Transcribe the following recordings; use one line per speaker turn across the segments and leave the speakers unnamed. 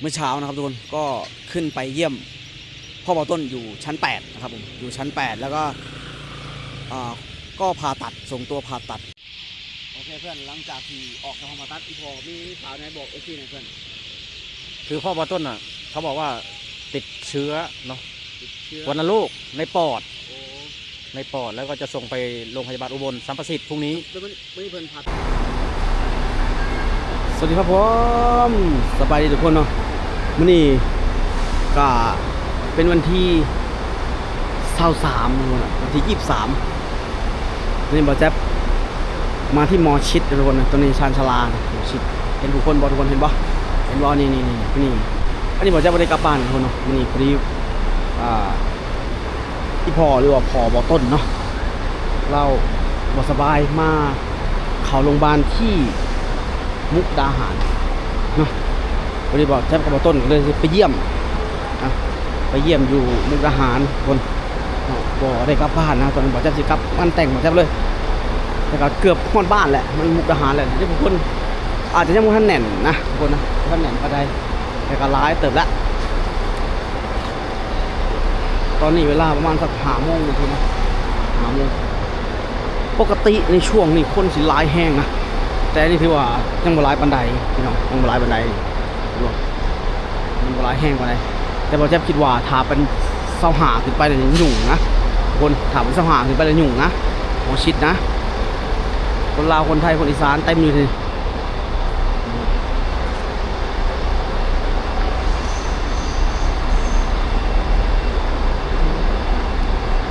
เมื่อเช้านะครับทุกคนก็ขึ้นไปเยี่ยมพ่อเบาต้นอยู่ชั้น 8 นะครับผมอยู่ชั้น 8 แล้วก็อ่าก็ผ่าตัดส่งตัวผ่าตัด โอเคเพื่อนหลังจากที่ออกจากห้องผ่าตัดอีพอมีข่าวไหนบอกเอฟซีหน่อยเพื่อน
คือพ่อบอต้นอะ เขาบอกว่าติดเชื้อเนาะ
ติดเชื้อ
วัณโรคในปอด
โอ้
ในปอดแล้วก็จะส่งไปโรงพยาบาลอุบลสัมประสิทธิ์พรุ่งนี้
แล้วมันไม่มีเพื่อนผ่าตัดสวัสดีครับผมสบายดีทุกคนเนาะ มื้อนี้ก็เป็นวันที่เศร้าสามวันที่ยี่สิบสามนี่บอแจ๊บมาที่มอชิดทุกคนนะตรงนี้ชานชลานะมอชิดเห็นทุกคนบอทุกคนเห็นบ่เห็นบ่นี่นี่นี่นี่อันนี้บอแจ๊บไม่ได้กลับบ้านทุกคนเนาะมื้อนี่พอดีอ่าที่พ่อหรือว่าพอบอต้นเนาะเราบอสบายมาเข้าโรงพยาบาลที่มุกดาหารเนาะ พอดีบอกแจ๊บกับบอต้นเลยไปเยี่ยมนะไปเยี่ยมอยู่มุกดาหารคนเนาะบ่ได้กลับบ้านนะตอนนั้นบอแจ๊บสิกลับมันแต่งบอแจ๊บเลยแต่ก็เกือบฮอดบ้านแหละมันมุกดาหารแหละที่บางคนอาจจะยังม่ทันแน่นนะคนนะท่านแน่นก็ได้แต่ก็ร้ายเติบละตอนนี้เวลาประมาณสักหาโมงนะคุณนะหาโมงปกติในช่วงนี้คนสิร้ายแห้งนะแต่นี่ถือว่ายังบ่ร้ายปันใดพี่น้องยังบ่ร้ายปันใด ยังบ่ร้ายแห้งปันใดแต่บอแจ๊บคิดว่าถ้าเป็นเสาหาขึ้นไปเลยยุ่งนะคนถ้าเป็นเสาหาขึ้นไปเลยยุ่งนะหมอชิดนะ คนลาวคนไทยคนอีสานเต็มอยู่ที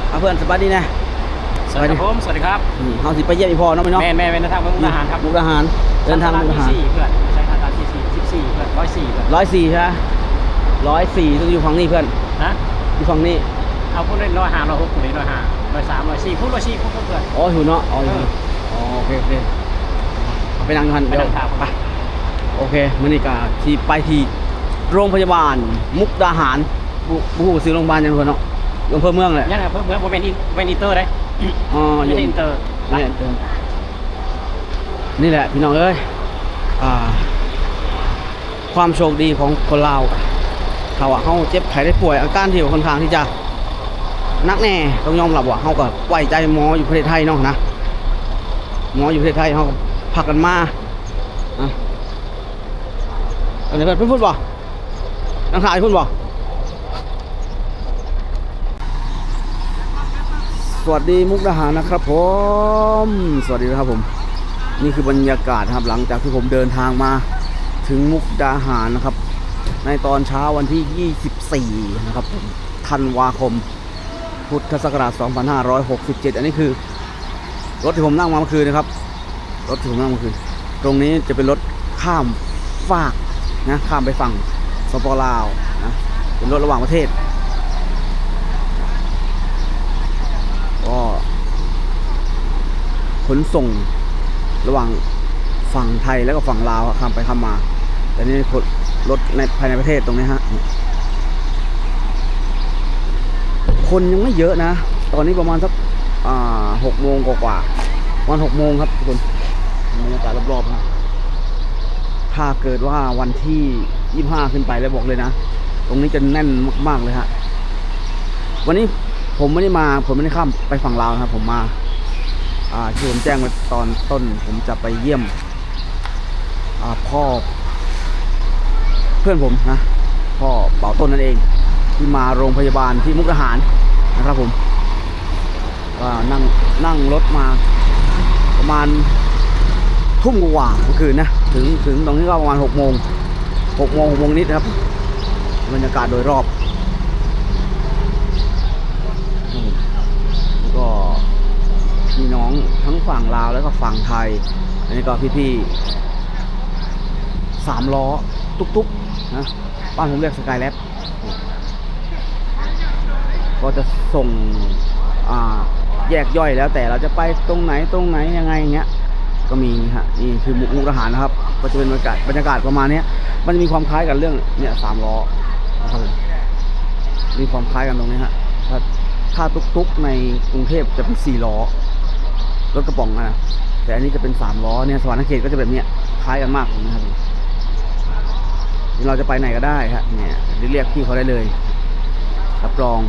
เอาเพื่อนสบายดีนะ
สวัสดีครับผมสวัสดีครับ
นี่เฮาสิไปเยี่ยมอีพ่อเนาะพี่เนาะ
แม่แม่เป็นทางเมืองมุกดาหารครับ
มุกดาหารเดินทางมุกดาหาร
ที่สี่เพื่อนใช้ทางการที่สี่สิบสี่เพื่อนร้อยสี่เพื่อน
ร้อยสี่ใช่ไหม ร้อยสี่ต้องอยู่ฝั่งนี้เพื่อน
ฮะ
อยู่ฝั่งนี้
เอาพูดได้ร้อยห้าร้อยหกพูดได้ร้อยห้าร้อยสามร้อยสี่พูดร้อยสี่พูดเพื่อน
อ๋ออยู่เนาะอ๋ออยู่นี่อ๋อโอเคโอเคเอาไปนั่งอยู่หัน
ไป
เดี๋ยว
ทางทางไป
โอเคมื้อนี้ก็ที่ไปที่โรงพยาบาล มุกดาหารบุบุหูซื้อโรงพยาบาลยังเพิ่นเนาะอยู่อำเภอเมืองแหละ
ยังไงเพิ่มเพิ่มโมเป็นอินเป็นอินเตอร์ได้
อ๋ออ
ไม่
ยู่
ใช่อินเตอร์
นี่แหละนี่แหละพี่น้องเอ้ยอ่าความโชคดีของคนลาว ถ้าว่าเขาเจ็บไข้ได้ป่วยอาการที่ค่อนข้างที่จะนักแน่ต้องยอมรับว่าเขาก็ไว้ใจหมออยู่ประเทศไทยเนาะนะหมออยู่ประเทศไทยเขาก็พักกันมาอะอันนี้เพื่อนพูดบ่นังถ่ายพูดบ่สวัสดีมุกดาหารนะครับผมสวัสดีนะครับผม นี่คือบรรยากาศครับหลังจากที่ผมเดินทางมา ถึงมุกดาหารนะครับ ในตอนเช้าวันที่ 24 นะครับผมธันวาคม พุทธศักราช 2567 อันนี้คือ รถที่ผมนั่งมาเมื่อคืนนะครับ รถที่ผมนั่งเมื่อคืน ตรงนี้จะเป็นรถข้ามฟากนะข้ามไปฝั่งสปปลาวนะเป็นรถระหว่างประเทศก็ขนส่งระหว่างฝั่งไทยแล้วก็ฝั่งลาวข้ามไปข้ามมา แต่นี่ รถในภายในประเทศตรงนี้ฮะ คนยังไม่เยอะนะ ตอนนี้ประมาณสักหกโมงกว่าๆวันหกโมงครับทุกคนบรรยากาศรอบๆครับถ้าเกิดว่าวันที่ยี่ห้าขึ้นไปแล้วบอกเลยนะ ตรงนี้จะแน่นมาก ๆ เลยฮะ วันนี้ผมไม่ได้มา ผมไม่ได้ข้ามไปฝั่งลาวนะครับ ผมมา อ่าที่ผมแจ้งไว้ตอนต้น ผมจะไปเยี่ยม อ่าพ่อ เพื่อนผมนะพ่อเป่าต้นนั่นเอง ที่มาโรงพยาบาลที่มุกดาหารนะครับผมก็นั่งนั่งรถมาประมาณทุ่มกว่าเมื่อคืนนะถึงถึงตรงนี้ก็ประมาณหกโมงหกโมงหกโมงนิดครับบรรยากาศโดยรอบแล้วก็พี่น้องทั้งฝั่งลาวแล้วก็ฝั่งไทย อันนี้ก็พี่ๆสามล้อ ตุ๊กๆ นะบ้านผมเรียกสกายแลบก็จะส่งแยกย่อยแล้วแต่เราจะไปตรงไหนตรงไหนยังไงเงี้ยก็มีฮะนี่คือมุกมุกทหารนะครับ ก็จะเป็นบรรยากาศบรรยากาศประมาณนี้มันจะมีความคล้ายกันเรื่องเนี่ยสามล้อนะครับมีความคล้ายกันตรงนี้ฮะถ้าถ้าตุกๆในกรุงเทพจะเป็นสี่ล้อรถกระป๋องนะแต่อันนี้จะเป็นสามล้อเนี่ยสวรรค์เขตก็จะแบบเนี้ยคล้ายกันมากนะครับ เราจะไปไหนก็ได้ฮะเนี่ยเรียกพี่เขาได้เลยรับรอง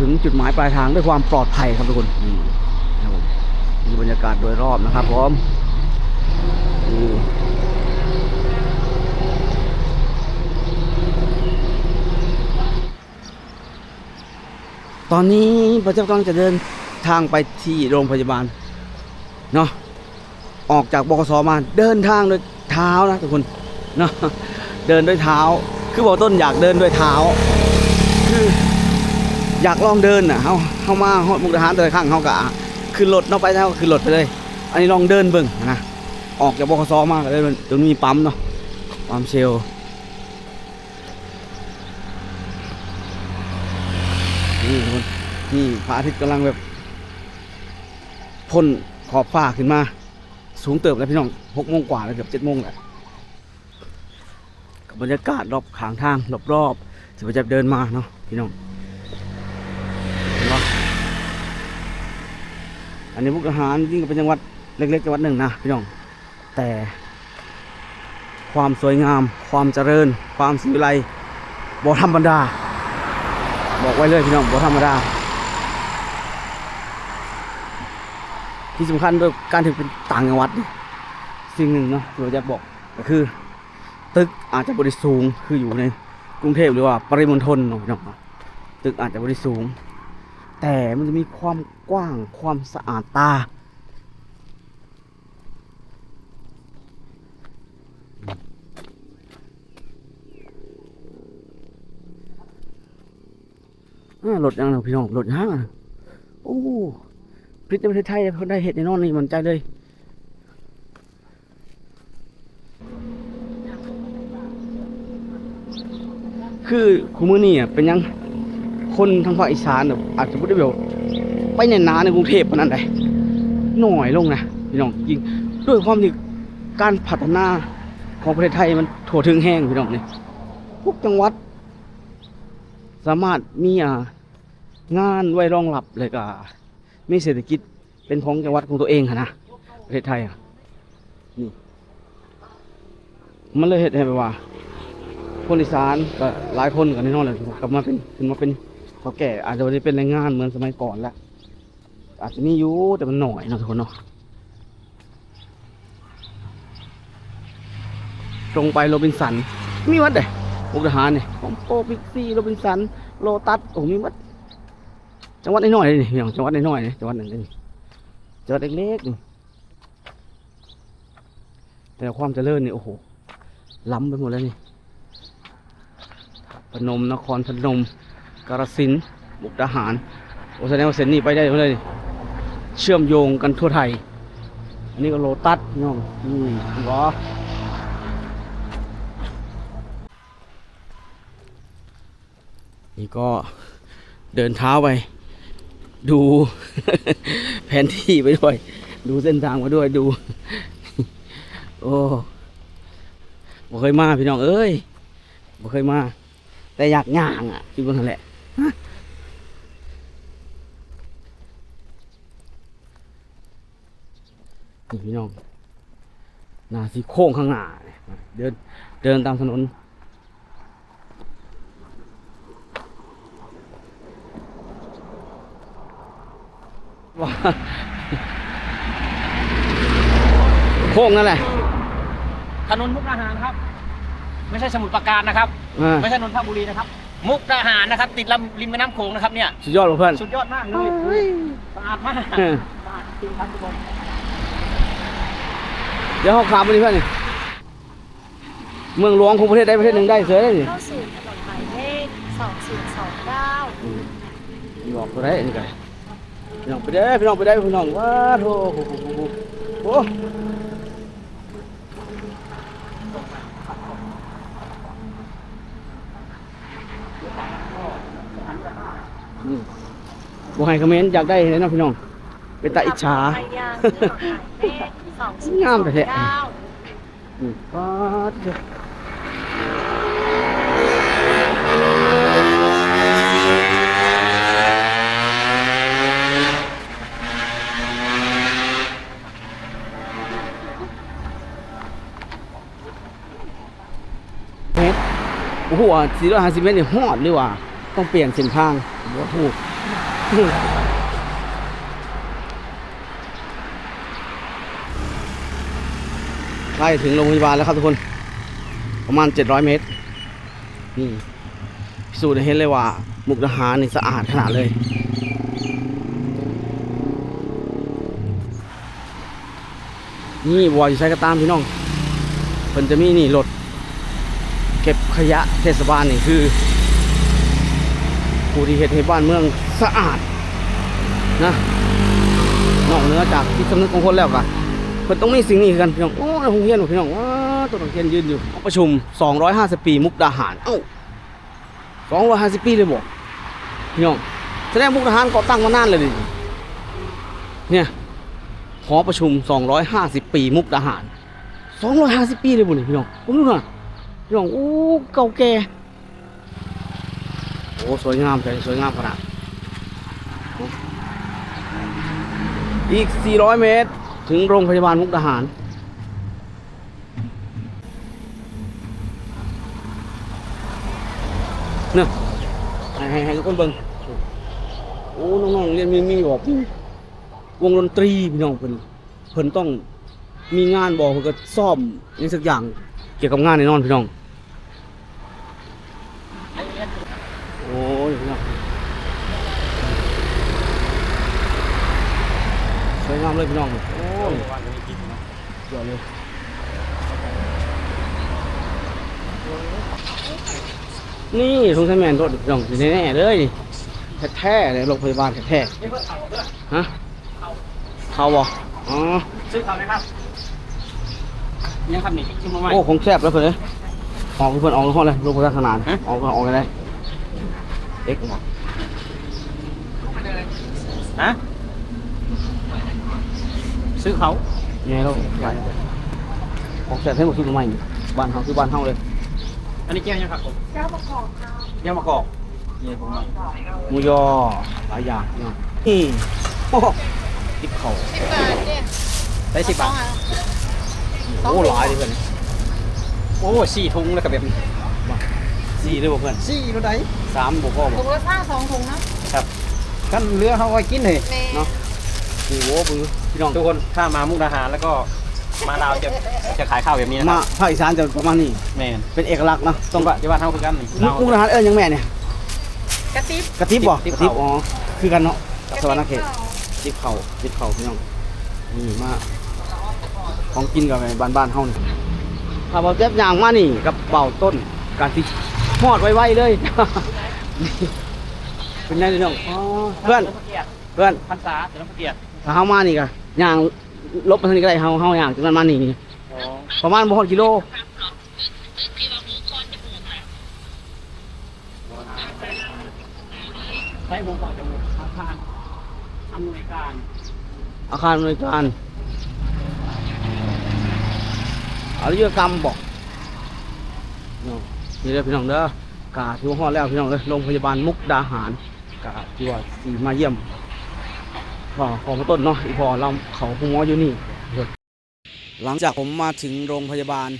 ถึงจุดหมายปลายทางด้วยความปลอดภัยครับทุกคนนี่นะครับผมนี่บรรยากาศโดยรอบนะครับผมนี่ตอนนี้พระเจ้ากำลังจะเดินทางไปที่โรงพยาบาลเนาะออกจากบกสมาเดินทางด้วยเท้านะทุกคน เนาะเดินด้วยเท้า คือบอกต้นอยากเดินด้วยเท้า คืออยากลองเดินน่ะเฮาเฮามาฮอดมุกดาหารแต่ละครั้งเฮากะขึ้นรถเนาะไปแล้วก็ขึ้นรถไปเลย อันนี้ลองเดินเบิ่งนะออกจากบขสมากเลยมันตรงนี้มีปั๊มเนาะปั๊มเชลนี่คนนี่พระอาทิตย์กำลังแบบพ่นขอบฟ้าขึ้นมา สูงเติบแล้วพี่น้องหกโมงกว่าแล้วเกือบเจ็ดโมงแหละ กับบรรยากาศรอบข้างทางรอบๆสิว่าจะเดินมาเนาะพี่น้องอันนี้มุกอาหารยิ่งเป็นจังหวัดเล็กๆจังหวัดหนึ่งนะพี่น้อง แต่ความสวยงาม ความเจริญ ความสิวิไลบ่ธรรมดา บอกไว้เลยพี่น้องบ่ธรรมดา ที่สำคัญด้วยการถือเป็นต่างจังหวัด สิ่งหนึ่งเนาะเราจะบอกก็คือ ตึกอาจจะบริสูงคืออยู่ในกรุงเทพหรือว่าปริมณฑลเนาะพี่น้องเนาะตึกอาจจะบริสูง แต่มันจะมีความกว้างความสะอาดตาอ่ารถยังนะพี่น้องรถยังอะโอ้พริตในประเทศไทยเขาได้เห็ดแน่นอนนี่มันใจเลย คือคูมือนี่เป็นยังคนทางภาคอีสานน่ะอาจจะพูดได้แบบไปในนาในกรุงเทพปนนั้นไดหน่อยลงนะพี่น้องจริงด้วยความที่การพัฒนาของประเทศไทยมันทั่วถึงแห้งพี่น้องเนี่ยทุกจังหวัด สามารถมีงานไว้รองรับเลยก็มีเศรษฐกิจเป็นของจังหวัดของตัวเองอะนะประเทศไทยอะนี่มันเลยเห็นให้แบบว่า คนอีสานก็หลายคนก็แน่นอนเลยกลับมาเป็นขึ้นมาเป็นเขาแก่ อาจจะไม่ได้เป็นแรงงานเหมือนสมัยก่อนแล้วอาจจะมีอยู่แต่มันหน่อยนะทุกคนเนาะตรงไปโรบินสัน มีวัดเด้มุกดาหารเนี่ยของโปบิ๊กซี่โรบินสัน โลตัสโอ้มีวัดจังหวัดน้อยๆเลยนี่อย่างจังหวัดน้อยๆนี่จังหวัดหนึ่งนี่จังหวัดเล็กๆนี่แต่ความเจริญนี่โอ้โหล้ำไปหมดแล้วนี่ พนมนครพนมกาฬสินธุ์มุกดาหารโอ้แสดงว่าเส้นนี้ไปได้เลย เชื่อมโยงกันทั่วไทย อันนี้ก็โลตัสน้องนี่เหรอนี่ก็เดินเท้าไป ดู แผนที่ไปด้วย ดูเส้นทางไปด้วยดู โอ้บ่เคยมาพี่น้องเอ้ยบ่เคยมา แต่อยากย่างอะอยู่บนนั่นแหละนี่พี่น้องนาสีโค้งข้างหน้าเดินเดินตามถนนว้าโค้งนั่นแหละ
ถนนมุกดาหารครับ ไม่ใช่สมุทรปราการนะครับ
อ่า
ไม่ใช่นนทบุรีนะครับ มุกดาหารนะครับ ติดลำริมแม่น้ำโขงนะครับเนี่ย
สุดยอดเลยเพื่อน
สุดยอดมากเลยสะอาดมาก
เออ
สะอาดจริงครับทุกคน
เดี๋ยวเขาขามไปดิเพื่อนนี่เมืองหลวงของประเทศใดประเทศหนึ่งได้เสือได้สิ
เข้าสู่ถนนหมายเลข2029
พี่บอกตัวได้อันนี้ไงพี่น้องไปได้พี่น้องไปได้พี่น้องว้าโถโอ้โหโอ้โหโอ้โห บอให้คอมเมนต์อยากได้เลยเนาะพี่น้อง เป็นตาอิจฉา
ไปยังถนนหมายเลข
งามแต่แท้
2029
นี่ว้าโถโอ้โหสี่ร้อยห้าสิบเมตรนี่ฮอดหรือว่าต้องเปลี่ยนเส้นทางหัวถูก ใกล้ถึงโรงพยาบาลแล้วครับทุกคน ประมาณ 700 เมตร นี่พิสูจน์เห็นเลยว่า มุกดาหารนี่สะอาดขนาดเลยนี่วอยใช้กระตามพี่น้องเพิ่นจะมีนี่รถเก็บขยะเทศบาลนี่คือผู้ที่เฮ็ดให้บ้านเมือง สะอาดนะนอกเหนือจากที่สำนึกของคนแล้วก็เพิ่นต้องมีสิ่งนี้กันพี่น้องโอ้ในโรงเรียนพี่น้องว้าตัวนักเรียนยืนอยู่ห้อประชุม 250 ปีมุกดาหารเอ้า250 ปีเลยบ่พี่น้องแสดงมุกดาหารก่อตั้งมานานเลยดิเนี่ยหอประชุม 250 ปีมุกดาหาร 250 ปีเลยบ่นี่พี่น้องผมดูหน่อยพี่น้องโอ้เก่าแก่โอ้สวยงามเลยสวยงามขนาด อีก 400 เมตร ถึงโรงพยาบาลมุกดาหาร เนอะให้ให้ให้ทุกคนเบิ่งโอ้ น้องๆเรียนมีมีบอกวงดนตรีพี่น้องเพิ่นเพิ่นต้องมีงานบอกเพิ่นก็ซ่อมอยังสักอย่างเกี่ยวกับงานแน่นอนพี่น้อง โอ้ยพี่น้องส วยงามเลยพี่น้องโอ้ยเกี่ยวเลยนี่ทงไทยแมนรถพี่น้องอยู่แน่ๆเลยแท้ๆเลยโรงพยาบาลแท้ๆฮะเขาบ่อ๋อ
ซื้อเขาไหมครับยังครับนี่ซื้อมาใหม่
โอ้ของแซ่บแล้วเพิ่นเอ้ยออกเพิ่นออกห้องเลยโรงพยาบาลขนาด
ฮะ
ออกออกอะไรเอ็กซ์บ่
ฮะ ซื้อเขา
ไงเราไปออกแซ่บให้หมดทุกใหม่บ้านเฮาคือบ้านเฮาเลย
อันนี้แก้วยังครับผม
เจ้าประกอบค่ะ
แก้วมะกอกนี่ผมว่า
หมูยอหลายอย่างเนาะนี่โอ้โหติ๊บเข่า
สิบบาทเนี่ย
ได้สิบบาท
โอ้หลายดิเพื่อน
โอ้สี่ถุงแล้วกับแบบนี้
สี่เลยบ่เพื่อน
สี่เท่าไหร่
สามบ่พ่อบ่
ถุงละสร้างสองถุงนะ
กันเรือเขาไว้กินเลย
แม่
เนาะนี่โว้บือ พี่น้อง
ทุกคนถ้ามามุกดาหารแล้วก็มาลาวจะจะขายข้าวแบบนี้นะค
มา
รับ
ภาคอีสานจะประมาณนี้
แม่น
เป็นเอกลักษณ์เนาะ
ต้องที่บ้านเท่ากันนี่
มุกมุกดาหารเอ้ยยังแม่เนี่ย
กระติบ
กระติบบ่
ติ๊บ
กระติบ
เข่า
อ๋อคือกันเนาะ
กระ
สวรรณเขต
ติบ
ติ๊บเข่าติ๊บเข่าพี่น้องนี่มาของกินกับบ้านบ้านๆเฮานี่ถ้าบ่เจ็บอย่างมานี่กับเป่าต้นการที่ทอดไวๆเลยเป็นไงพี่น้องอ๋อเพื่อนเพื่อน
พรรษาเฉลิมพระเกียรติ
ถ้าเฮามานี่ก็ ย่างลบมาทางนี้ก็ได้เฮาเฮาย่างจากนั้นมานี่นี่ประมาณบ่ฮอดกิโล
ใช้วงปอดจมูกอาคารอำนวยการ
อาคารบริการอายุรกรรมบอกเนาะนี่เด้อพี่น้องเด้อกาที่ว่าฮอดแล้วพี่น้องเด้อโรงพยาบาลมุกดาหารกาที่ว่าสีมาเยี่ยม พอของต้นเนาะอีพอเราเขาคุมออยู่นี่ หลังจากผมมาถึงโรงพยาบาล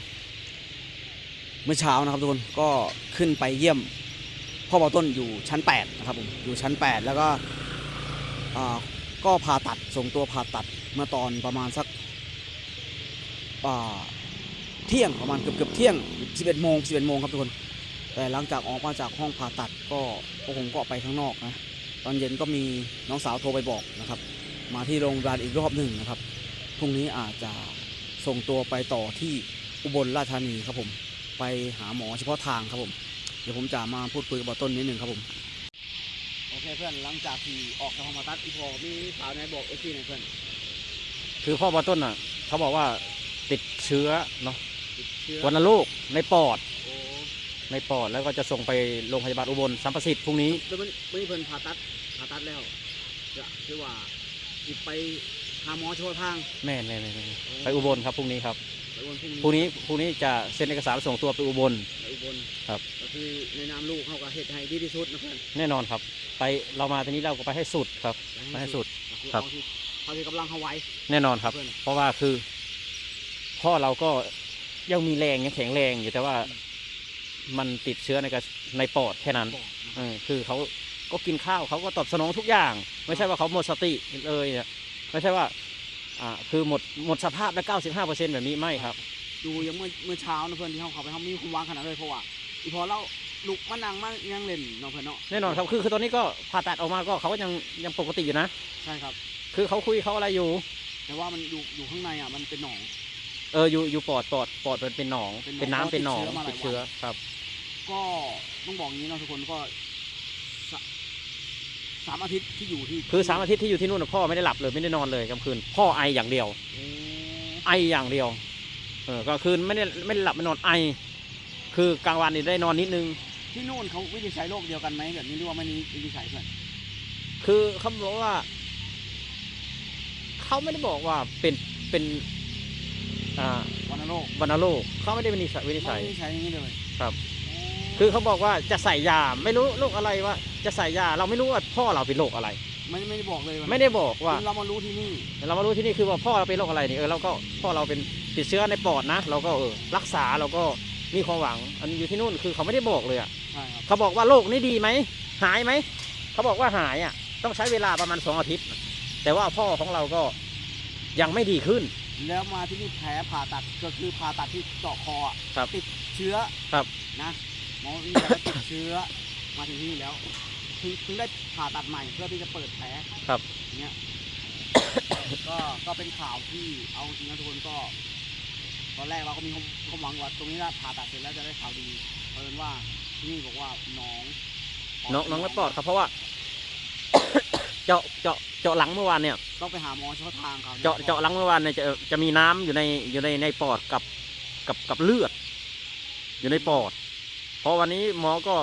เมื่อเช้านะครับทุกคนก็ขึ้นไปเยี่ยมพ่อเบาต้นอยู่ชั้น8นะครับผมอยู่ชั้น 8 แล้วก็ก็ผ่าตัดส่งตัวผ่าตัดเมื่อตอนประมาณสักเที่ยงประมาณเกือบเกือบเที่ยง 11โมง11โมงครับทุกคน แต่หลังจากออกมาจากห้องผ่าตัดก็ก็คงก็ไปข้างนอกนะ ตอนเย็นก็มีน้องสาวโทรไปบอกนะครับ มาที่โรงพยาบาลอีกรอบหนึ่งนะครับพรุ่งนี้อาจจะส่งตัวไปต่อที่อุบลราชธานีครับผม ไปหาหมอเฉพาะทางครับผม เดี๋ยวผมจะมาพูดคุยกับเบาต้นนิดหนึ่งครับผม โอเคเพื่อนหลังจากที่ออกจากห้องผ่าตัดอีพอมีข่าวไหนบอกเอฟซีหน่อยเพื่อน
คือพ่อบอต้นอะ เขาบอกว่าติดเชื้อเนาะ
ติดเชื้อ
วัณโรคในปอด
โอ้
ในปอดแล้วก็จะส่งไปโรงพยาบาลอุบลสัมประสิทธิ์พรุ่งนี้
แล้วมันมันมีเพิ่นผ่าตัดผ่าตัดแล้วจะคือว่าอีกไปหาหมอเฉพาะทาง
แม่นแม่นแม่นแม่นไปอุบลครับพรุ่งนี้ครับ
ไปวันพรุ่งนี้
พรุ่งนี้พรุ่งนี้จะเซ็นเอกสารส่งตัวไปอุบล
ไปอุบล
ครับ
ก็คือในนามลูกเขาก็เฮ็ดให้ดีที่สุดนะเพื่อน
แน่นอนครับ ไปเรามาทีนี้เราก็ไปให้สุดครับไปให้สุด
ก็คือ
ครับ
เอาที่เอาที่กำลังเขาไหว้
แน่นอนครับ
เพื่อน
เพราะว่าคือ พ่อเราก็ยังมีแรงยังแข็งแรงอยู่แต่ว่า มันติดเชื้อในกระในปอดแค่นั้นเออคือเขาก็กินข้าวเขาก็ตอบสนองทุกอย่าง ไม่ใช่ว่าเขาหมดสติเลยเนี่ยไม่ใช่ว่าอ่าคือหมดหมดสภาพแล้ว95เปอร์เซ็นต์แบบนี้ไม่ครับ
ดูยังเมื่อเมื่อเช้านะเพื่อนที่เขาเขาไปเขามีความหวางขนาดเลยเพราะว่าอีพอเราลุกมานั่งมายังเล่นเนาะเพื่อนเนาะ
แน่นอนครับคือคือตอนนี้ก็ผ่าตัดออกมาก็เขาก็ยังยังปกติอยู่นะ
ใช่ครับ
คือเขาคุยเขาอะไรอยู่
แต่ว่ามันอยู่อยู่ข้างในอะมันเป็นหนอง
เอออยู่อยู่ปอดปอดปอดมันเป็นหนอง
เป็นหนอง
เป็นน้ำ
เพราะ
เป็นหนอง
ติ
ติ
ด
ด
เชื้
เชื้
อ
อ
มาหลายวัน
ครับ
ก็ต้องบอกอย่างนี้เนาะทุกคนก็สะสามอาทิตย์ที่อยู่ที่
คือสามอาทิตย์ที่อยู่ที่นู่นนะพ่อไม่ได้หลับเลยไม่ได้นอนเลยกลางคืนพ่อไออย่างเดียว
โอ้
ไออย่างเดียว เออกลางคืนไม่ได้ไม่ได้หลับไม่นอนไอ คือกลางวันนี่ได้นอนนิดนึง
ที่นู่นเขาวินิจฉัยโรคเดียวกันไหมแบบนี้หรือว่าไม่มีวินิจฉัยเพื่อน
คือเขาบอกว่า เขาไม่ได้บอกว่าเป็นเป็น อ่า
วัณโรค
วัณโรคเขาไม่ได้วินิจฉัยวินิจ
ไม่
ฉัย
วินิจฉัยอย่างนี้เลย
ครับ
โอ้
คือเขาบอกว่าจะใส่ยาไม่รู้โรคอะไรว่าจะใส่ยาเราไม่รู้ว่าพ่อเราเป็นโรคอะไร
ไม่ไม่ได้บอกเลยวัน
ไม่ได้บอกว่า
เรามารู้ที่นี่
เรามารู้ที่นี่คือว่าพ่อเราเป็นโรคอะไรนี่เออเราก็พ่อเราเป็นติดเชื้อในปอดนะ เราก็เออรักษาเราก็มีความหวังอันนี้อยู่ที่นู่นคือเขาไม่ได้บอกเลยอะ
ใช่ครับ
เขาบอกว่าโรคนี้ดีไหมหายไหมเขาบอกว่าหายอะต้องใช้เวลาประมาณสองอาทิตย์ แต่ว่าพ่อของเราก็ยังไม่ดีขึ้น
แล้วมาที่นี่แผลผ่าตัดก็คือผ่าตัดที่เจาะคออะ
ครับ
ติดเชื้อ
ครับ
นะหมอวินิจฉัยว่าติดเชื้อมาถึงที่นี่แล้วถึงถึงได้ผ่าตัดใหม่เพื่อที่จะเปิดแผล
ครับ
อย่างเงี้ย ก็ก็เป็นข่าวที่เอาจริงนะทุกคนก็ ตอนแรกเราก็มีความความหวังว่าตรงนี้ละผ่าตัดเสร็จแล้วจะได้ข่าวดีเพราะเอิญว่าที่นี่บอกว่าน้อง
น้องน้องไม่ปลอดครับ เพราะว่า เจาะเจาะ เจาะหลังเมื่อวานเนี่ย
ต้องไปหาหมอเฉพาะทางเขา
เจาะเจาะหลังเมื่อวานเนี่ยจะจะมีน้ำอยู่ในอยู่ในในปอดกับกับกับเลือด อยู่ในปอดเพราะวันนี้หมอก็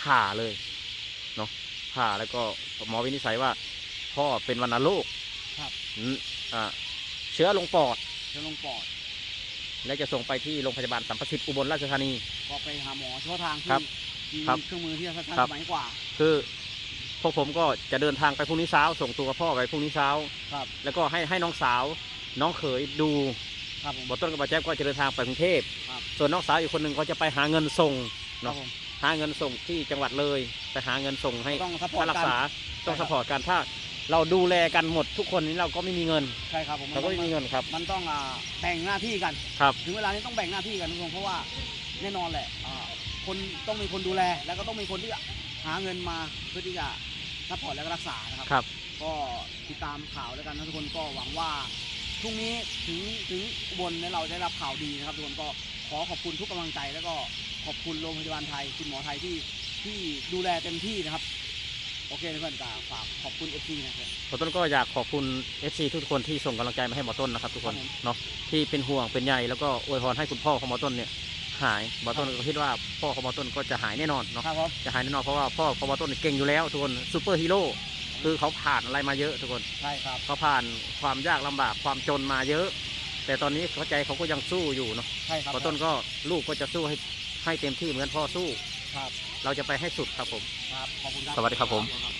ผ่าเลยเนาะผ่าแล้วก็หมอวินิจฉัยว่า พ่อเป็นวัณโรค
ครับ
อืมอ่าเชื้อลงปอด
เชื้อลงปอด
และจะส่งไปที่โรงพยาบาลสัมประสิทธิ์อุบลราชธานี
ก็ไปหาหมอเฉพาะทางที่
ครับ
ที่
ครับ
เครื่องมือที่ทัน
ครับ
สมัยกว่า
คือ พวกผมก็จะเดินทางไปพรุ่งนี้เช้า ส่งตัวพ่อไปพรุ่งนี้เช้า
ครับ
แล้วก็ให้ให้น้องสาว น้องเขยดู
ครับผม
บอต้นกับป้าแจ๊บก็จะเดินทางไปกรุงเทพ
ครับ
ส่วนน้องสาวอีกคนหนึ่งก็จะไปหาเงินส่ง
ครับ
เนาะ
ผม
หาเงินส่งที่จังหวัดเลยไปหาเงินส่งให้
ต้องซัพพอร์
ค่า
ต
รัก
กัน
ษาต้อง
ใช่
ส
ครับ
ปอร์ตกันถ้าเราดูแลกันหมดทุกคนนี้เราก็ไม่มีเงิน
ใช่ครับผม
เราก็ไม่มีเงินครับ
มันต้องอ่าแบ่งหน้าที่กัน
ครับ
ถึงเวลานี้ต้องแบ่งหน้าที่กันทุกคนเพราะว่าแน่นอนแหละอ่าคนต้องมีคนดูแล แล้วก็ต้องมีคนที่หาเงินมาเพื่อที่จะ ซัพพอร์ตและก็รักษานะครับ
ครับ
ก็ติดตามข่าวแล้วกันนะทุกคนก็หวังว่าพรุ่งนี้ถึงถึงอุบลเนี่ยเราได้รับข่าวดีนะครับทุกคนก็ขอขอบคุณทุกกำลังใจ แล้วก็ขอบคุณโรงพยาบาลไทยคุณหมอไทยที่ที่ดูแลเต็มที่นะครับ โอเคนะเพื่อนก็ฝากขอบคุณเอฟซีนะครับ
หมอต้นก็อยากขอบคุณ FC ทุกคนที่ส่งกำลังใจมาให้หมอต้นนะครับทุกคน
ครับผม
เนาะที่เป็นห่วงเป็นใยแล้วก็อวยพรให้คุณพ่อของหมอต้นเนี่ย หายหมอต้นก็คิดว่าพ่อของหมอต้นก็จะหายแน่นอนเนาะ
ครับผม
จะหายแน่นอนเพราะว่าพ่อของหมอต้นเก่งอยู่แล้วทุกคนซูเปอร์ฮีโร่คือเขาผ่านอะไรมาเยอะทุกคน
ใช่ครับ
เขาผ่านความยากลำบากความจนมาเยอะ แต่ตอนนี้เข้าใจเขาก็ยังสู้อยู่เนาะ
ใช่ครับ
หมอต้นก็ลูกก็จะสู้ให้ให้เต็มที่เหมือนพ่อสู้
ครับ
เราจะไปให้สุดครับผม
ครับขอบคุณครับ
สวัสดีครับผม
ครับ